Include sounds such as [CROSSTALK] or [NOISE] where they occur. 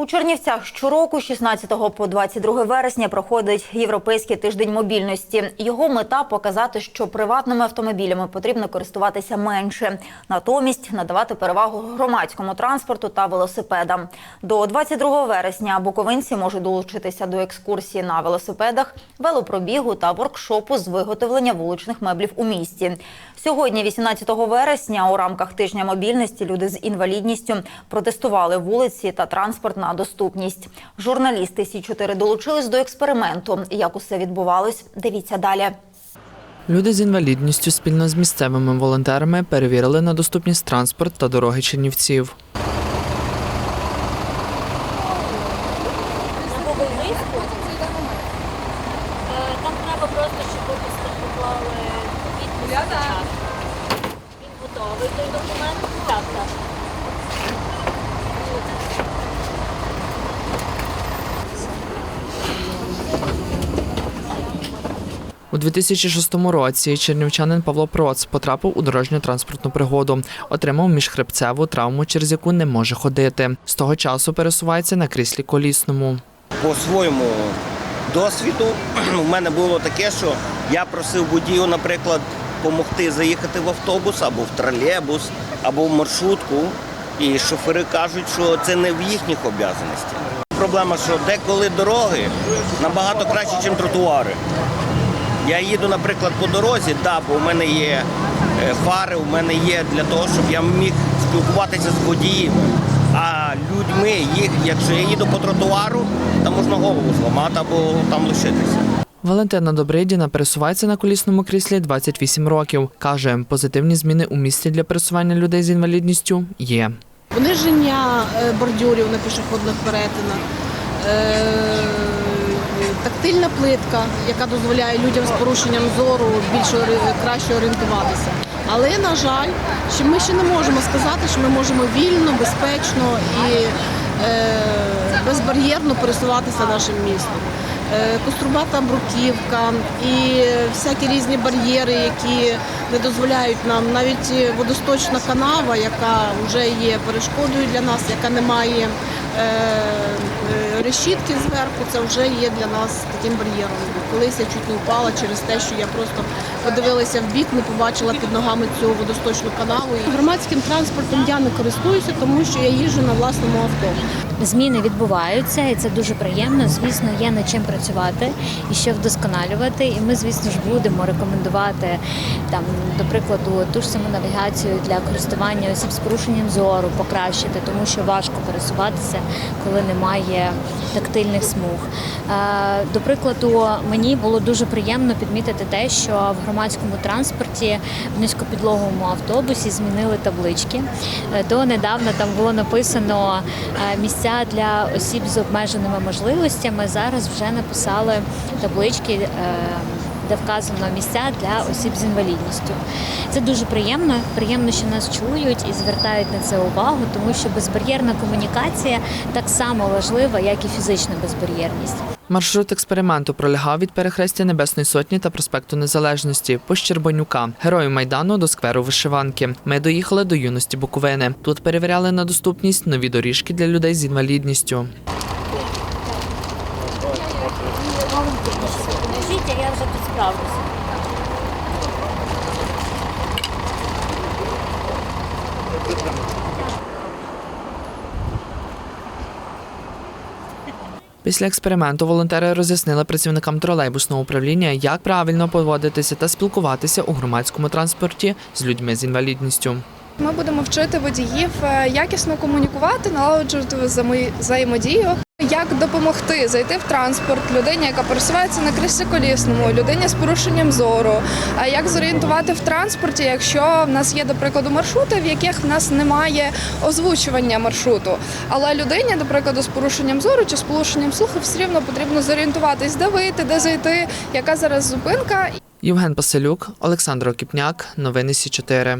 У Чернівцях щороку, з 16 по 22 вересня, проходить Європейський тиждень мобільності. Його мета показати, що приватними автомобілями потрібно користуватися менше, натомість надавати перевагу громадському транспорту та велосипедам. До 22 вересня буковинці можуть долучитися до екскурсії на велосипедах, велопробігу та воркшопу з виготовлення вуличних меблів у місті. Сьогодні, 18 вересня, у рамках тижня мобільності люди з інвалідністю протестували вулиці та транспорт на доступність. Журналісти Сі 4 долучились до експерименту. Як усе відбувалось, дивіться далі. Люди з інвалідністю спільно з місцевими волонтерами перевірили на доступність транспорт та дороги чернівців. на Google миску. Там треба просто, щоб ви поклали підпис. Він готовий, той документ. Так, так. У 2006 році чернівчанин Павло Проц потрапив у дорожньо-транспортну пригоду, отримав міжхребцеву травму, через яку не може ходити. З того часу пересувається на кріслі колісному. по своєму досвіду [CLEARS THROAT] у мене було таке, що я просив водію, наприклад, допомогти заїхати в автобус або в тролейбус, або в маршрутку. І шофери кажуть, що це не в їхніх обов'язаностях. Проблема, що деколи дороги набагато краще, ніж тротуари. Я їду, наприклад, по дорозі, да, бо у мене є е, фари, у мене є для того, щоб я міг спілкуватися з водієм. А людьми, їх, якщо я їду по тротуару, там можна голову зламати або там лишитися. Валентина Добридіна пересувається на колісному кріслі 28 років. Каже, позитивні зміни у місті для пересування людей з інвалідністю є. Пониження е, бордюрів на пішохідних перетинах, е, тактильна плитка, яка дозволяє людям з порушенням зору більш краще орієнтуватися. Але, на жаль, що ми ще не можемо сказати, що ми можемо вільно, безпечно і е, безбар'єрно пересуватися нашим містом. Е, Кострубата бруківка і всякі різні бар'єри, які не дозволяють нам, навіть водосточна канава, яка вже є перешкодою для нас, яка не має е, е, решітки зверху, це вже є для нас таким бар'єром. Колись я чуть не впала через те, що я просто подивилася в бік, не побачила під ногами цю водосточну канаву. Громадським транспортом я не користуюся, тому що я їжджу на власному авто. Зміни відбуваються, і це дуже приємно. Звісно, є над чим працювати і що вдосконалювати. І ми, звісно ж, будемо рекомендувати там, до прикладу, ту ж саму навігацію для користування осіб з порушенням зору покращити, тому що важко пересуватися, коли немає тактильних смуг. Е, До прикладу, мені було дуже приємно підмітити те, що в громадському транспорті в низькопідлоговому автобусі змінили таблички. До Донедавна там було написано е, місця для осіб з обмеженими можливостями. Зараз вже написали таблички. Де вказано місця для осіб з інвалідністю. Це дуже приємно. Приємно, що нас чують і звертають на це увагу, тому що безбар'єрна комунікація так само важлива, як і фізична безбар'єрність. Маршрут експерименту пролягав від перехрестя Небесної Сотні та проспекту Незалежності по Щербанюка, герою майдану до скверу вишиванки. Ми доїхали до юності Буковини. Тут перевіряли на доступність нові доріжки для людей з інвалідністю. Подождіть, а я вже тут справлюся. Після експерименту волонтери роз'яснили працівникам тролейбусного управління, як правильно поводитися та спілкуватися у громадському транспорті з людьми з інвалідністю. Ми будемо вчити водіїв е, якісно комунікувати, налагоджувати взаємодію. Як допомогти зайти в транспорт людині, яка пересувається на кріслі колісному, людині з порушенням зору, як зорієнтувати в транспорті, якщо в нас є, до прикладу, маршрути, в яких в нас немає озвучування маршруту. Але людині, до прикладу, з порушенням зору чи з порушенням слуху, все рівно потрібно зорієнтуватись, де вийти, де зайти, яка зараз зупинка. Євген Паселюк, Олександр Окіпняк, новини Сі 4